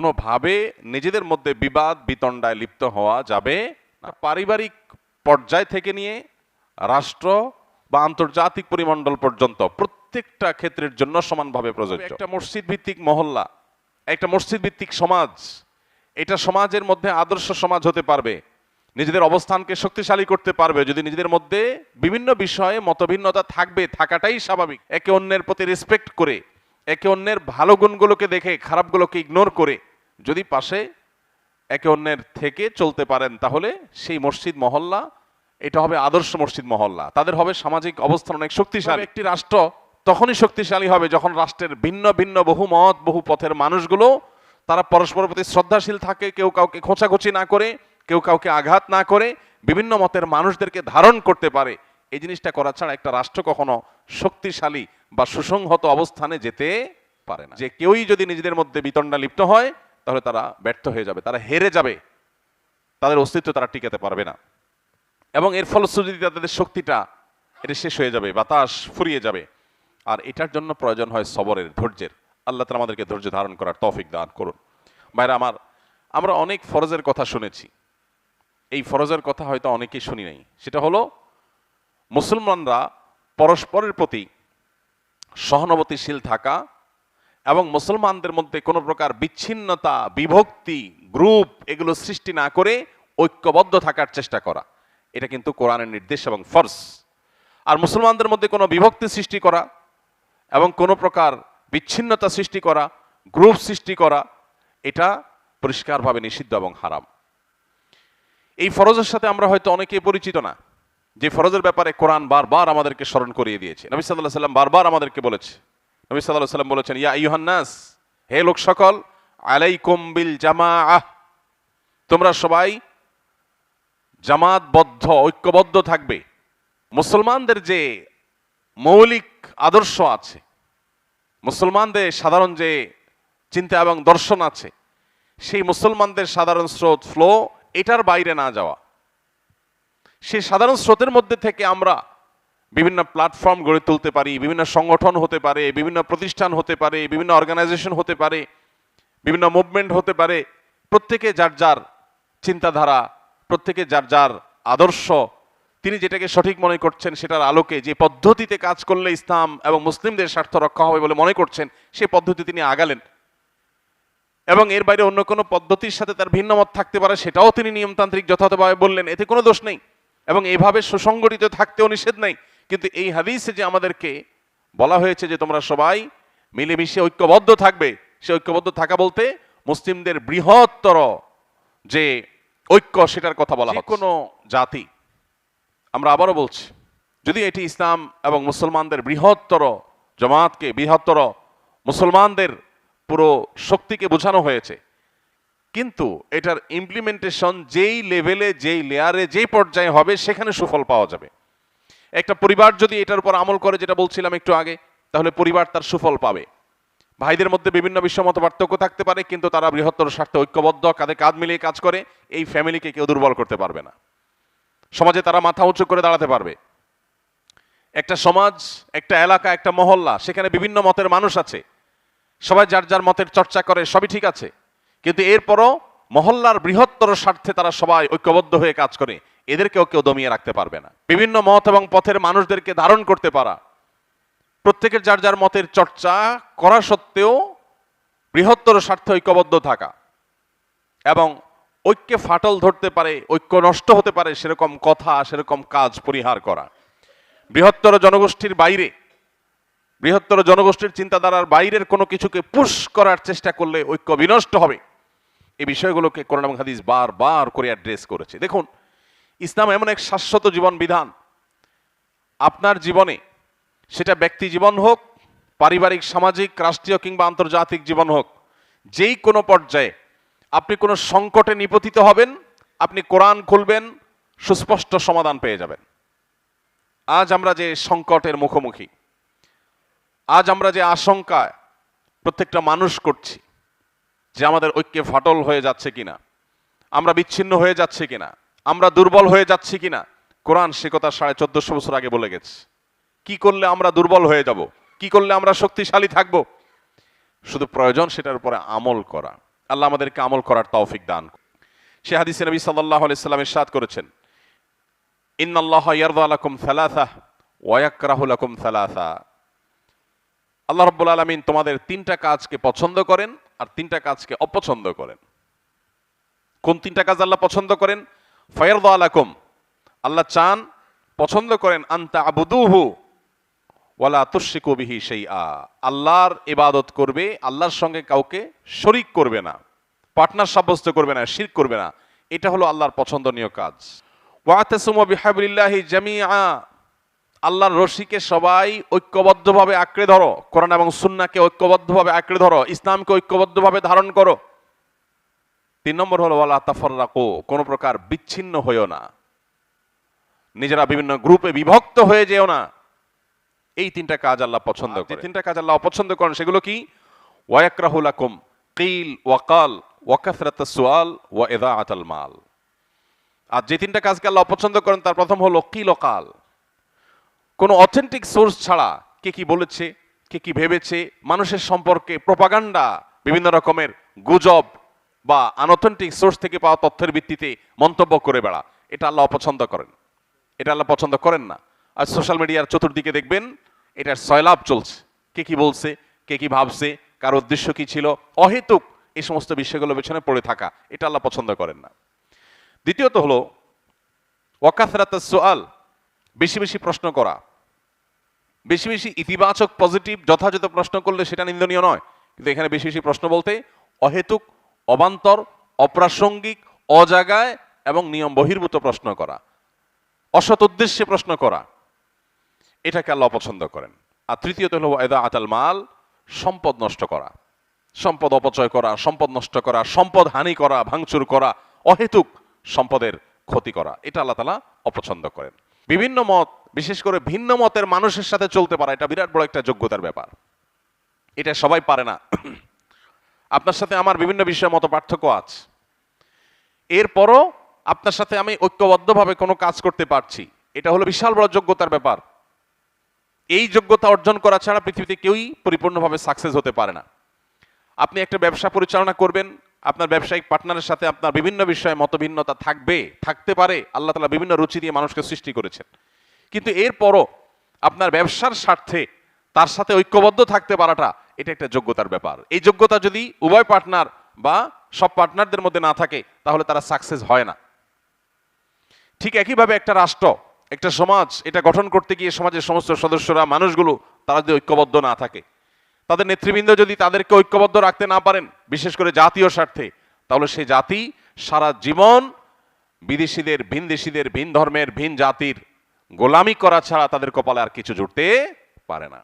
কোনোভাবে নিজেদের মধ্যে বিবাদ, বিতণ্ডায় লিপ্ত হওয়া যাবে না। পারিবারিক পর্যায় থেকে নিয়ে রাষ্ট্র বা আন্তর্জাতিক পরিমণ্ডল পর্যন্ত প্রত্যেকটা ক্ষেত্রের জন্য সমানভাবে প্রযোজ্য। একটা মসজিদ ভিত্তিক মহল্লা, একটা মসজিদ ভিত্তিক সমাজ, এটা সমাজের মধ্যে আদর্শ সমাজ হতে পারবে, নিজেদের অবস্থানকে শক্তিশালী করতে পারবে। যদি নিজেদের মধ্যে বিভিন্ন বিষয়ে মতভিন্নতা থাকবে, থাকাটাই স্বাভাবিক। একে অন্যের প্রতি রেসপেক্ট করে, একে অন্যের ভালো গুণগুলোকে দেখে, খারাপগুলোকে ইগনোর করে যদি পাশে একে অন্যের থেকে চলতে পারেন তাহলে সেই মসজিদ মহল্লা এটা হবে আদর্শ মসজিদ মহল্লা। তাদের হবে সামাজিক অবস্থান অনেক শক্তিশালী। একটি রাষ্ট্র তখনই শক্তিশালী হবে যখন রাষ্ট্রের ভিন্ন ভিন্ন বহু মত বহু পথের মানুষগুলো তারা পরস্পর প্রতি শ্রদ্ধাশীল থাকে কেউ কাউকে খোঁচাখুচি না করে কেউ কাউকে আঘাত না করে বিভিন্ন মতের মানুষদেরকে ধারণ করতে পারে। এই জিনিসটা করা ছাড়া একটা রাষ্ট্র কখনো শক্তিশালী বা সুসংহত অবস্থানে যেতে পারে না। যে কেউই যদি নিজেদের মধ্যে বিতণ্ডা লিপ্ত হয় তাহলে তারা ব্যর্থ হয়ে যাবে, তারা হেরে যাবে। তাদের অস্তিত্ব তারা টিকাতে পারবে না। এবং এর ফলশ্রুতিতে তাদের শক্তিটা, এটা শেষ হয়ে যাবে, বাতাস ফুরিয়ে যাবে। আর এটার জন্য প্রয়োজন হয় সবরের, ধৈর্যের। আল্লাহ তালা আমাদেরকে ধৈর্য ধারণ করার তফিক দান করুন। ভাইরা, আমার, আমরা অনেক ফরজের কথা শুনেছি। এই ফরজের কথা হয়তো অনেকেই শুনি নাই। সেটা হলো, মুসলমানরা পরস্পরের প্রতি সহানুভূতিশীল থাকা এবং মুসলমানদের মধ্যে কোনো প্রকার বিচ্ছিন্নতা, বিভক্তি, গ্রুপ এগুলো সৃষ্টি না করে ঐক্যবদ্ধ থাকার চেষ্টা করা। এটা কিন্তু কোরআনের নির্দেশ এবং ফরজ। আর মুসলমানদের মধ্যে কোনো বিভক্তি সৃষ্টি করা এবং কোনো প্রকার বিচ্ছিন্নতা সৃষ্টি করা, গ্রুপ সৃষ্টি করা, এটা পরিষ্কারভাবে নিষিদ্ধ এবং হারাম। এই ফরজের সাথে আমরা হয়তো অনেকে পরিচিত না, যে ফরজের ব্যাপারে কোরআন বারবার আমাদেরকে স্মরণ করিয়ে দিয়েছে। নবী সাল্লাহ সাল্লাম বারবার আমাদেরকে বলেছে নবী সাল্লাহ সাল্লাম বলেছেন, ইয়া ইউহান্নাস হে লোক সকল, আলাইকুম বিল জামা আহ তোমরা সবাই জামাতবদ্ধ, ঐক্যবদ্ধ থাকবে। মুসলমানদের যে মৌলিক আদর্শ আছে, মুসলমানদের সাধারণ যে চিন্তা এবং দর্শন আছে, সেই মুসলমানদের সাধারণ স্রোত ফ্লো এটার বাইরে না যাওয়া। সেই সাধারণ স্রোতের মধ্যে থেকে আমরা বিভিন্ন প্ল্যাটফর্ম গড়ে তুলতে পারি, বিভিন্ন সংগঠন হতে পারে, বিভিন্ন প্রতিষ্ঠান হতে পারে, বিভিন্ন অর্গানাইজেশন হতে পারে, বিভিন্ন মুভমেন্ট হতে পারে। প্রত্যেকে যার যার চিন্তাধারা, প্রত্যেকে যার যার আদর্শ, তিনি যেটাকে সঠিক মনে করছেন সেটার আলোকে যে পদ্ধতিতে কাজ করলে ইসলাম এবং মুসলিমদের স্বার্থ রক্ষা হবে বলে মনে করছেন, সে পদ্ধতি তিনি আগালেন। এবং এর বাইরে অন্য কোনো পদ্ধতির সাথে তার ভিন্ন মত থাকতে পারে, সেটাও তিনি নিয়মতান্ত্রিক যথাযথভাবে বললেন, এতে কোনো দোষ নেই। এবং এভাবে সুসংগঠিত থাকতেও নিষেধ নেই। কিন্তু এই হাদিসে যে আমাদেরকে বলা হয়েছে যে তোমরা সবাই মিলেমিশে ঐক্যবদ্ধ থাকবে সে ঐক্যবদ্ধ থাকা বলতে মুসলিমদের বৃহত্তর যে ঐক্য সেটার কথা বলা হয় কোনো জাতি। আমরা আবারও বলছি যদি এটি ইসলাম এবং মুসলমানদের বৃহত্তর জমাতকে বৃহত্তর মুসলমানদের পুরো শক্তিকে বোঝানো হয়েছে কিন্তু এটার ইমপ্লিমেন্টেশন যেই লেভেলে যেই লেয়ারে যেই পর্যায়ে হবে সেখানে সুফল পাওয়া যাবে। একটা পরিবার যদি এটার উপর আমল করে, যেটা বলছিলাম একটু আগে, তাহলে পরিবার তার সুফল পাবে। ভাইদের মধ্যে বিভিন্ন বিষয় মতো পার্থক্য থাকতে পারে, কিন্তু তারা বৃহত্তর স্বার্থে ঐক্যবদ্ধ, কাঁধে কাঁধ মিলিয়ে কাজ করে, এই ফ্যামিলিকে কেউ দুর্বল করতে পারবে না। সমাজে তারা মাথা উঁচু করে দাঁড়াতে পারবে। একটা সমাজ, একটা এলাকা, একটা মহল্লা, সেখানে বিভিন্ন মতের মানুষ আছে। সবাই যার যার মতের চর্চা করে, সবই ঠিক আছে। কিন্তু এরপরও মহল্লার বৃহত্তর স্বার্থে তারা সবাই ঐক্যবদ্ধ হয়ে কাজ করে। এদেরকেও কেউ দমিয়ে রাখতে পারবে না। বিভিন্ন মত এবং পথের মানুষদেরকে ধারণ করতে পারা। প্রত্যেকের যার যার মতের চর্চা করা সত্ত্বেও বৃহত্তর স্বার্থে ঐক্যবদ্ধ থাকা এবং ঐক্যে ফাটল ধরতে পারে, ঐক্য নষ্ট হতে পারে সেরকম কথা, সেরকম কাজ পরিহার করা। বৃহত্তর জনগোষ্ঠীর বাইরে, বৃহত্তর জনগোষ্ঠীর চিন্তাধারার বাইরের কোনো কিছুকে পুশ করার চেষ্টা করলে ঐক্য বিনষ্ট হবে। এই বিষয়গুলোকে করোনা হাদিস বারবার করে অ্যাড্রেস করেছে। দেখুন ইসলাম এমন এক শাশ্বত জীবন বিধান। আপনার জীবনে সেটা ব্যক্তি জীবন হোক, পারিবারিক, সামাজিক, রাষ্ট্রীয় কিংবা আন্তর্জাতিক জীবন হোক, যেই কোনো পর্যায়ে আপনি কোনো সংকটে নিপতিত হবেন, আপনি কোরআন খুলবেন, সুস্পষ্ট সমাধান পেয়ে যাবেন। আজ আমরা যে সংকটের মুখোমুখি, আজ আমরা যে আশঙ্কায় প্রত্যেকটা মানুষ করছি, যে আমাদের ঐক্যে ফাটল হয়ে যাচ্ছে কিনা, আমরা বিচ্ছিন্ন হয়ে যাচ্ছে কিনা আমরা দুর্বল হয়ে যাচ্ছি কিনা? কোরআন সে কথা সাড়ে চোদ্দশো বছর আগে বলে গেছে। কি করলে আমরা দুর্বল হয়ে যাব? কি করলে আমরা শক্তিশালী থাকব? শুধু প্রয়োজন সেটার উপরে আমল করা। আল্লাহ আমাদেরকে আমল করার তৌফিক দান সে হাদিসে নবী সাল্লাল্লাহু আলাইহি সাল্লাম ইরশাদ করেছেন, ইন্নাল্লাহ ইয়ারদা লাকুম সালাসা ওয়া ইয়াকরাহু লাকুম সালাসা। আল্লাহ রাব্বুল আলামিন তোমাদের তিনটা কাজকে পছন্দ করেন আর তিনটা কাজকে অপছন্দ করেন। কোন তিনটা কাজ আল্লাহ পছন্দ করেন? ফায়ারদা লাকুম আল্লাহ চান, পছন্দ করেন, আন্তা আবুদুহু, ওয়ালা তুশরিকু বিহি শাইআ। আল্লাহর ইবাদত করবে, আল্লাহর সঙ্গে কাউকে শরিক করবে না পার্টনার সাব্যস্ত করবে না, শিরক করবে না। এটা হলো আল্লাহর পছন্দনীয় কাজ। ওয়াতাসুমু বিহাবলিল্লাহি জামিআ। আল্লাহর রশিকে সবাই ঐক্যবদ্ধভাবে আঁকড়ে ধরো। কোরআন এবং সুন্নাহকে ঐক্যবদ্ধভাবে আঁকড়ে ধরো। ইসলামকে ঐক্যবদ্ধভাবে ধারণ করো। তিন নম্বর হলো ওয়ালা তাফাররাকু কোনো প্রকার বিচ্ছিন্ন হইও না। নিজেরা বিভিন্ন গ্রুপে বিভক্ত হয়ে যেও না। এই তিনটা কাজ আল্লাহ পছন্দ করে। তিনটা কাজ আল্লাহ অপছন্দ করেন সেগুলো কি? ওয়াকরাহুল আকুম কিল ওয়াকাল ওয়াকাসরাত সুয়াল ওয়া ইদাআতাল মাল আর যে তিনটা কাজকে আল্লাহ অপছন্দ করেন তার প্রথম হলো কিল ওকাল কোনো অথেন্টিক সোর্স ছাড়া কে কি বলেছে কে কি ভেবেছে মানুষের সম্পর্কে প্রপাগান্ডা বিভিন্ন রকমের গুজব বা আনঅথেন্টিক সোর্স থেকে পাওয়া তথ্যের ভিত্তিতে মন্তব্য করে বেড়া। এটা আল্লাহ অপছন্দ করেন। এটা আল্লাহ পছন্দ করেন না। আর সোশ্যাল মিডিয়ার চতুর্দিকে দেখবেন, এটার সয়লাভ চলছে। কে কি বলছে, কে কি ভাবছে, কার উদ্দেশ্য কি ছিল, অহেতুক এই সমস্ত বিষয়গুলো পেছনে পড়ে থাকা। এটা আল্লাহ পছন্দ করেন না। দ্বিতীয়ত হলো ওয়াকাসরাত সোয়াল, বেশি বেশি প্রশ্ন করা। বেশি বেশি ইতিবাচক পজিটিভ যথাযথ প্রশ্ন করলে সেটা নিন্দনীয় নয়। কিন্তু এখানে বেশি বেশি প্রশ্ন বলতে অহেতুক অবান্তর, অপ্রাসঙ্গিক, অজাগায় এবং নিয়ম বহির্ভূত প্রশ্ন করা। অসৎ উদ্দেশ্যে প্রশ্ন করা। এটাকে আল্লাহ অপছন্দ করেন। আর তৃতীয়ত হলো এদা আতাল মাল সম্পদ নষ্ট করা। সম্পদ অপচয় করা, সম্পদ নষ্ট করা, সম্পদ হানি করা, ভাঙচুর করা, অহেতুক সম্পদের ক্ষতি করা। এটা আল্লাহ তালা অপছন্দ করেন। বিভিন্ন মত, বিশেষ করে ভিন্ন মতের মানুষের সাথে চলতে পারা, এটা বিরাট বড় একটা যোগ্যতার ব্যাপার। এটা সবাই পারে না। আপনার সাথে আমার বিভিন্ন বিষয়ে মত পার্থক্য আছে। এরপরও আপনার সাথে আমি ঐক্যবদ্ধভাবে কোনো কাজ করতে পারছি। এটা হলো বিশাল বড় যোগ্যতার ব্যাপার। এই যোগ্যতা অর্জন করা ছাড়া পৃথিবীতে কেউই পরিপূর্ণভাবে সাকসেস হতে পারে না। আপনি একটা ব্যবসা পরিচালনা করবেন, আপনার ব্যবসায়িক পার্টনারের সাথে আপনার বিভিন্ন বিষয়ে মতভিন্নতা থাকবে, থাকতে পারে, আল্লাহ তালা বিভিন্ন রুচি দিয়ে মানুষকে সৃষ্টি করেছেন। কিন্তু এরপরও আপনার ব্যবসার স্বার্থে তার সাথে ঐক্যবদ্ধ থাকতে পারাটা এটা একটা যোগ্যতার ব্যাপার। এই যোগ্যতা যদি উভয় পার্টনার বা সব পার্টনারদের মধ্যে না থাকে, তাহলে তারা সাকসেস হয় না। ঠিক একইভাবে একটা রাষ্ট্র, একটা সমাজ, এটা গঠন করতে গিয়ে সমাজের সমস্ত সদস্যরা, মানুষগুলো, তারা যদি ঐক্যবদ্ধ না থাকে, তাদের নেতৃবৃন্দ যদি তাদেরকে ঐক্যবদ্ধ রাখতে না পারেন, বিশেষ করে জাতীয় স্বার্থে, তাহলে সে জাতি সারা জীবন বিদেশিদের ভিন দেশিদের ভিন ধর্মের, ভিন জাতির গোলামি করা ছাড়া তাদের কপালে আর কিছু জুটতে পারে না।